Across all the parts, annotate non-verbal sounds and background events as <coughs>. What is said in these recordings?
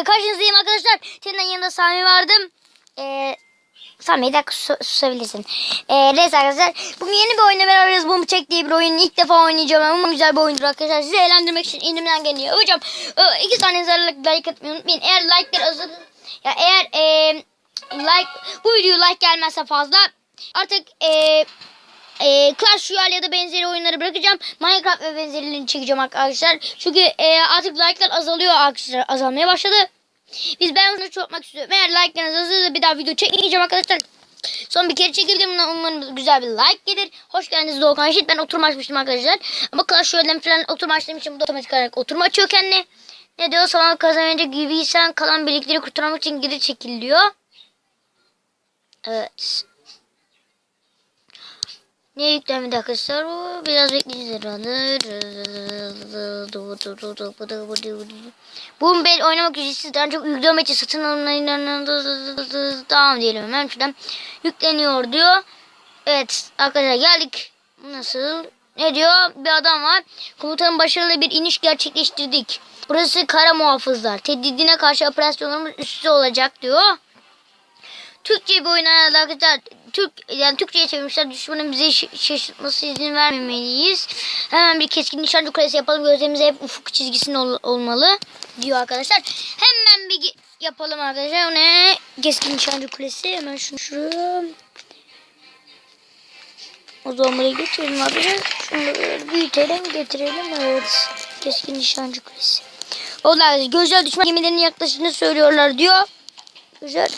e, karşınızdayım arkadaşlar. Senin yanında Sami vardım. E, Sami de sus- susabilirsin. E, neyse arkadaşlar. Bugün yeni bir oyuna beraberiz. Boom Check diye bir oyun. ilk defa oynayacağım ama güzel bir oyundur arkadaşlar. Sizi eğlendirmek için elimden geliyor. Hocam e, iki tane zararlık like atmayı unutmayın. Eğer like'lar azalır. Ya eğer e, like bu video like gelmezse fazla artık e, e, Clash Royale ya da benzeri oyunları bırakacağım. Minecraft ve benzerilerini çekeceğim arkadaşlar. Çünkü e, artık like'lar azalıyor arkadaşlar. Azalmaya başladı. Biz ben bunu çoğaltmak istiyorum. Eğer like'larınız azalırsa bir daha video çekmeyeceğim arkadaşlar. Son bir kere çekildim. Umarım güzel bir like gelir. Hoş geldiniz Doğukan Şit. Ben oturma açmıştım arkadaşlar. Ama Clash Royale'den falan oturma açtığım için bu da otomatik olarak oturma açıyor kendine. Ne diyor? Sonra kazanınca gibiysen kalan birlikleri kurtarmak için geri çekil diyor. Evet. Ne yüklemedi arkadaşlar bu? Biraz bekleyeceğiz herhalde. Bu ben oynamak ücretsiz daha çok yükleme için satın alınanlarından tamam diyelim hemen şuradan yükleniyor diyor. Evet arkadaşlar geldik. Nasıl? Ne diyor? Bir adam var. Komutanın başarılı bir iniş gerçekleştirdik. Burası kara muhafızlar. Tehdidine karşı operasyonlarımız üstü olacak diyor. Türkçe bir oyun arkadaşlar. Türk yani Türkçe'ye çevirmişler. Düşmanın bize şaşırtması izin vermemeliyiz. Hemen bir keskin nişancı kulesi yapalım. Gözlerimiz hep ufuk çizgisinde ol- olmalı diyor arkadaşlar. Hemen bir yapalım arkadaşlar. O ne? Keskin nişancı kulesi. Hemen şunu şuraya. O zaman buraya getirelim arkadaşlar. Şunu büyütelim getirelim. Evet. Keskin nişancı kulesi. Onlar gözler düşman gemilerinin yaklaştığını söylüyorlar diyor. Güzel.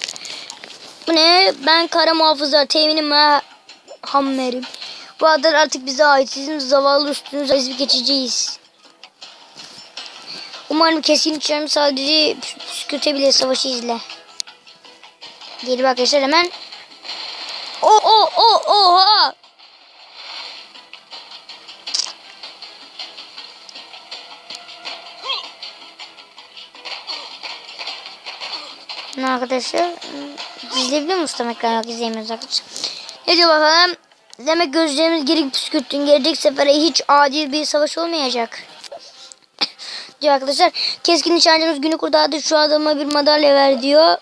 Bu ne? Ben kara muhafızlar teminim ha hammerim. Bu adalar artık bize ait. Sizin zavallı üstünüze ezip geçeceğiz. Umarım kesin içerim sadece püskürtebilir savaşı izle. Geri bak arkadaşlar hemen. O o o oha. Ne arkadaşlar? İzleyebiliyor musun tam ekran yok izleyemiyoruz arkadaşlar. Ne diyor bakalım? Demek gözlerimiz geri püskürttün. Gelecek sefere hiç adil bir savaş olmayacak. <coughs> diyor arkadaşlar. Keskin nişancımız günü kurtardı. Şu adama bir madalya ver diyor.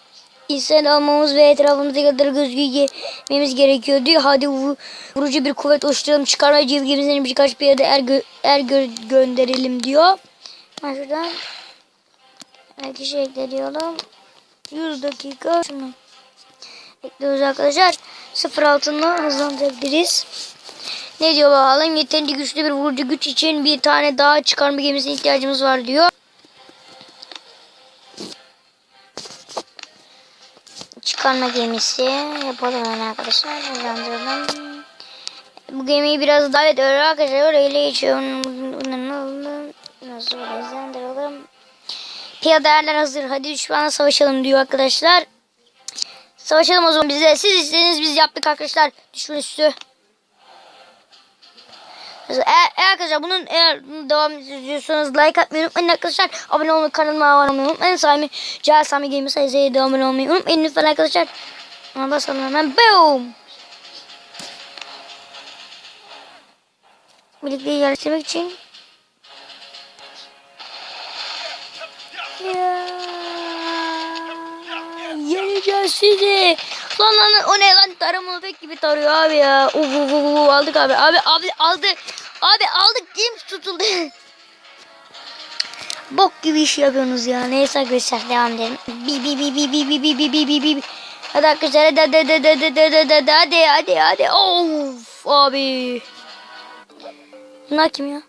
İnsan almamız ve etrafımızda kadar gözgü yememiz gerekiyor diyor. Hadi vu- vurucu bir kuvvet oluşturalım. Çıkarma cevgimizden birkaç bir yerde er, gö er gö- gönderelim diyor. Ben şuradan belki şey ekliyorum. 100 dakika şunu ekliyoruz arkadaşlar. Sıfır altında hızlandırabiliriz. Ne diyor bakalım? Yeterince güçlü bir vurucu güç için bir tane daha çıkarma gemisine ihtiyacımız var diyor. Çıkarma gemisi yapalım arkadaşlar. Hızlandıralım. Bu gemiyi biraz daha evet öyle arkadaşlar öyle geçiyor. Nasıl hızlandıralım. Piyadeler hazır. Hadi düşmanla savaşalım diyor arkadaşlar. Savaşalım o zaman bize. Siz istediniz biz yaptık arkadaşlar. Düşman üstü. Eğer, eğer arkadaşlar bunun eğer devam ediyorsanız like atmayı unutmayın arkadaşlar. Abone olmayı kanalıma abone olmayı unutmayın. Sami Cahil Sami Gamer da abone olmayı unutmayın lütfen arkadaşlar. Ona basalım hemen. Boom. Birlikte yerleştirmek için sizi. Lan lan o ne lan taramalı pek gibi tarıyor abi ya. Uf uf uf aldık abi. Abi abi aldı. Abi aldık kim tutuldu. <laughs> Bok gibi iş yapıyorsunuz ya. Neyse arkadaşlar devam edelim. Bi bi bi bi bi bi bi bi bi bi bi. Hadi arkadaşlar hadi hadi hadi hadi hadi hadi hadi hadi hadi. Of abi. Bunlar kim ya?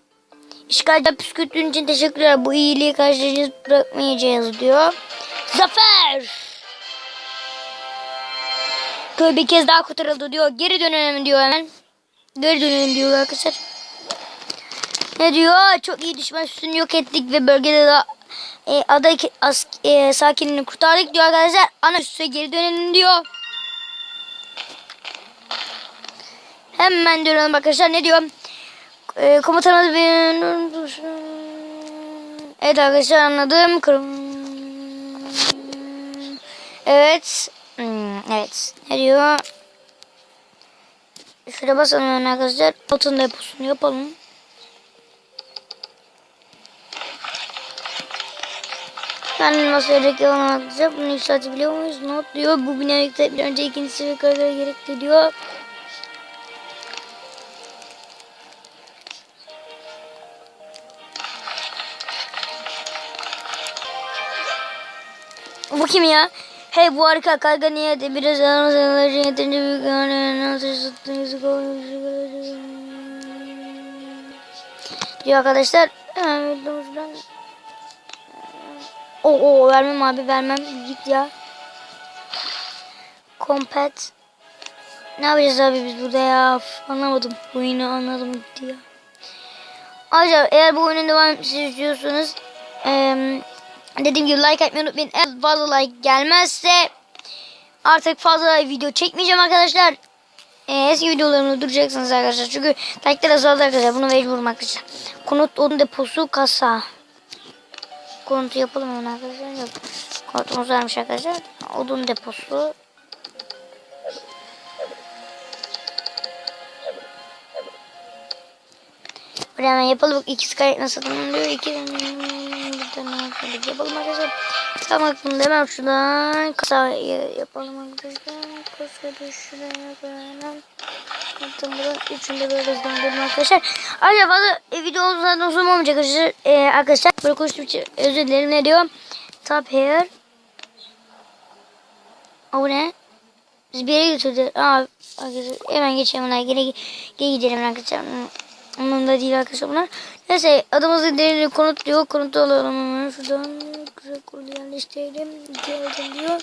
İşgalde püskürttüğün için teşekkürler. Bu iyiliği karşılayacağız bırakmayacağız diyor. Zafer! Köy bir kez daha kurtarıldı diyor. Geri dönelim diyor hemen. Geri dönelim diyor arkadaşlar. Ne diyor? Çok iyi düşman üstünü yok ettik ve bölgede de e, ada e, sakinini kurtardık diyor arkadaşlar. Ana üstüne geri dönelim diyor. Hemen dönelim arkadaşlar. Ne diyor? E, komutanımız bir... Evet arkadaşlar anladım. Kırm... Evet. Evet. Ne diyor? Şuraya basalım arkadaşlar. Altın deposunu yapalım. Ben elmas vererek yalan anlatacağım. Bunu yükseltebiliyor muyuz? Not diyor. Bu binayı yükseltmeden önce ikincisi ve karara gerekli diyor. Bu kim ya? Hey bu harika karga niye de biraz anlatılır yeterince büyük yani nasıl sıttığınızı diyor arkadaşlar. Doğrudan. O o vermem abi vermem git ya. Kompet. Ne yapacağız abi biz burada ya? Anlamadım. Oyunu anladım gitti ya. Ayrıca eğer bu oyunun devam etmesini istiyorsanız eee dediğim gibi like atmayı unutmayın. Eğer fazla like gelmezse artık fazla video çekmeyeceğim arkadaşlar. Eski videolarımı duracaksınız arkadaşlar. Çünkü like'lar azaldı arkadaşlar. Bunu mecbur arkadaşlar. Konut odun deposu kasa. Konutu yapalım hemen arkadaşlar. Yok. Konutumuz varmış arkadaşlar. Odun deposu. Buraya hemen yapalım. İki skype nasıl diyor. İki tane arkadaşlar yapalım arkadaşlar. Tamam bunu hemen şuradan kasa yapalım arkadaşlar. Kasayı şuraya koyalım. Yaptım buradan üçünde böyle hızlandırdım arkadaşlar. Ayrıca fazla e, video zaten uzun olmayacak arkadaşlar. E, arkadaşlar böyle konuştuğum için özür dilerim ne diyor. Top here. O ne? Biz bir yere götürdü. Aa, arkadaşlar hemen geçelim. Geri, geri gidelim arkadaşlar. Onun da değil arkadaşlar bunlar. Neyse adımızın değerini konut diyor. Konutu alalım hemen şuradan. Güzel kolu yerleştirelim. Geldim diyor.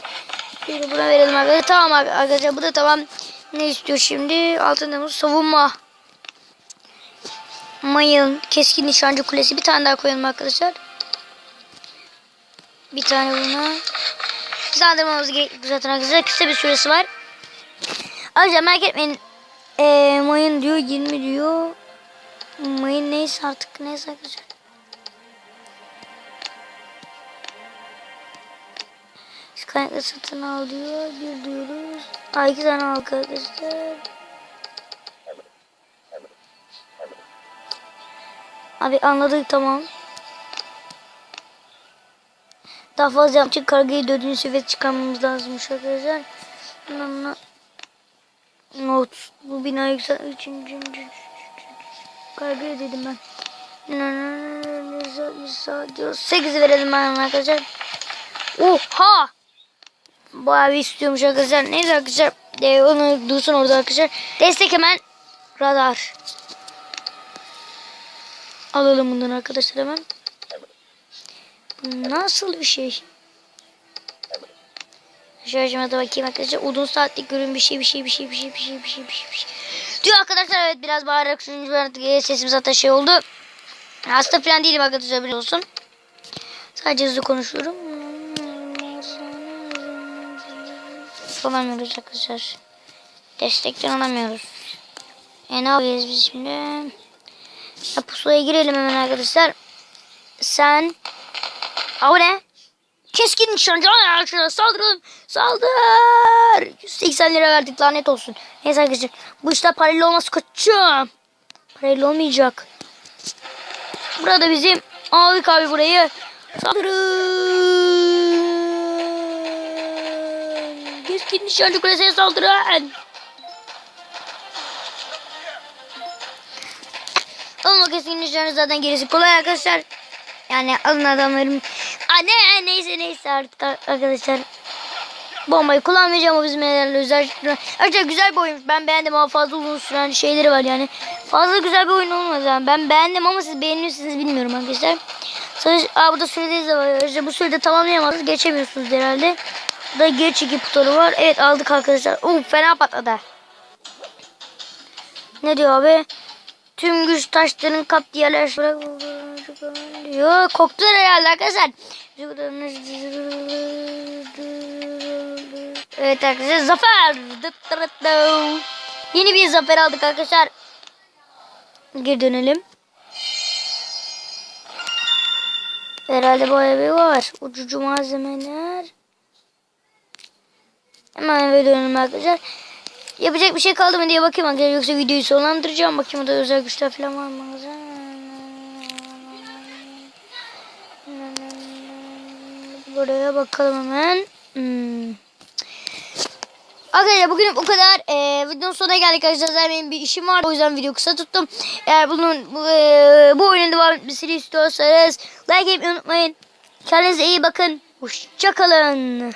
De buna verelim arkadaşlar. Tamam arkadaşlar bu da tamam. Ne istiyor şimdi? Altında savunma. Mayın, keskin nişancı kulesi. Bir tane daha koyalım arkadaşlar. Bir tane buna. Hızlandırmamız gerekli zaten arkadaşlar. Kısa bir süresi var. Ayrıca merak etmeyin. Ee, mayın diyor 20 diyor. Neyse artık neyse arkadaşlar. Şu kaynakları satın al diyor. Bir diyoruz. Aa iki tane al arkadaşlar. Abi anladık tamam. Daha fazla için kargayı dördüncü seviye çıkarmamız lazımmış arkadaşlar. Not. Bu bina yüksel. Üçüncü. Kaygı dedim ben. diyor. 8 verelim ben arkadaşlar. Oha! Bayağı bir istiyormuş arkadaşlar. Neyse arkadaşlar. E, onu dursun orada arkadaşlar. Destek hemen. Radar. Alalım bundan arkadaşlar hemen. Nasıl bir şey? Şarjıma da bakayım arkadaşlar. Uzun saatlik görün bir şey bir şey bir şey bir şey bir şey bir şey bir şey. Bir şey. Diyor arkadaşlar evet biraz bağırarak sunucu artık sesim zaten şey oldu. Hasta falan değilim arkadaşlar biliyorsun. Sadece hızlı konuşuyorum. Alamıyoruz arkadaşlar. Destekten alamıyoruz. E ne yapacağız biz şimdi? Ya, pusulaya girelim hemen arkadaşlar. Sen... Aa ne? Keskin nişancı arkadaşlar saldırın. Saldır. 180 lira verdik lanet olsun. Neyse arkadaşlar bu işler parayla olmaz kaçacağım. Parayla olmayacak. Burada bizim aldık abi burayı. Saldırın. Keskin nişancı kulesine saldırın. Ama keskin nişancı zaten gerisi kolay arkadaşlar. Yani alın adamlarım. Neyse artık arkadaşlar. Bombayı kullanmayacağım o bizim herhalde özel. Ayrıca güzel bir oyunmuş. Ben beğendim ama fazla uzun süren şeyleri var yani. Fazla güzel bir oyun olmaz yani. Ben beğendim ama siz beğenirsiniz bilmiyorum arkadaşlar. Sadece, aa burada sürede de var. Ayrıca bu sürede tamamlayamazsınız. Geçemiyorsunuz herhalde. Burada geri çekip butonu var. Evet aldık arkadaşlar. Uf fena patladı. Ne diyor abi? Tüm güç taşlarının kap diğerler diyor. Koktular herhalde arkadaşlar. Evet arkadaşlar zafer. Yeni bir zafer aldık arkadaşlar. Geri dönelim. Herhalde bu evi var. Ucucu malzemeler. Hemen eve dönelim arkadaşlar. Yapacak bir şey kaldı mı diye bakayım arkadaşlar. Yoksa videoyu sonlandıracağım. Bakayım da özel güçler falan var mı? Buraya bakalım hemen. Hmm. Arkadaşlar bugün bu kadar. Ee, videonun sonuna geldik arkadaşlar. Benim bir işim var. O yüzden video kısa tuttum. Eğer bunun bu, ee, bu oyunun devam etmesini istiyorsanız like etmeyi unutmayın. Kendinize iyi bakın. Hoşçakalın.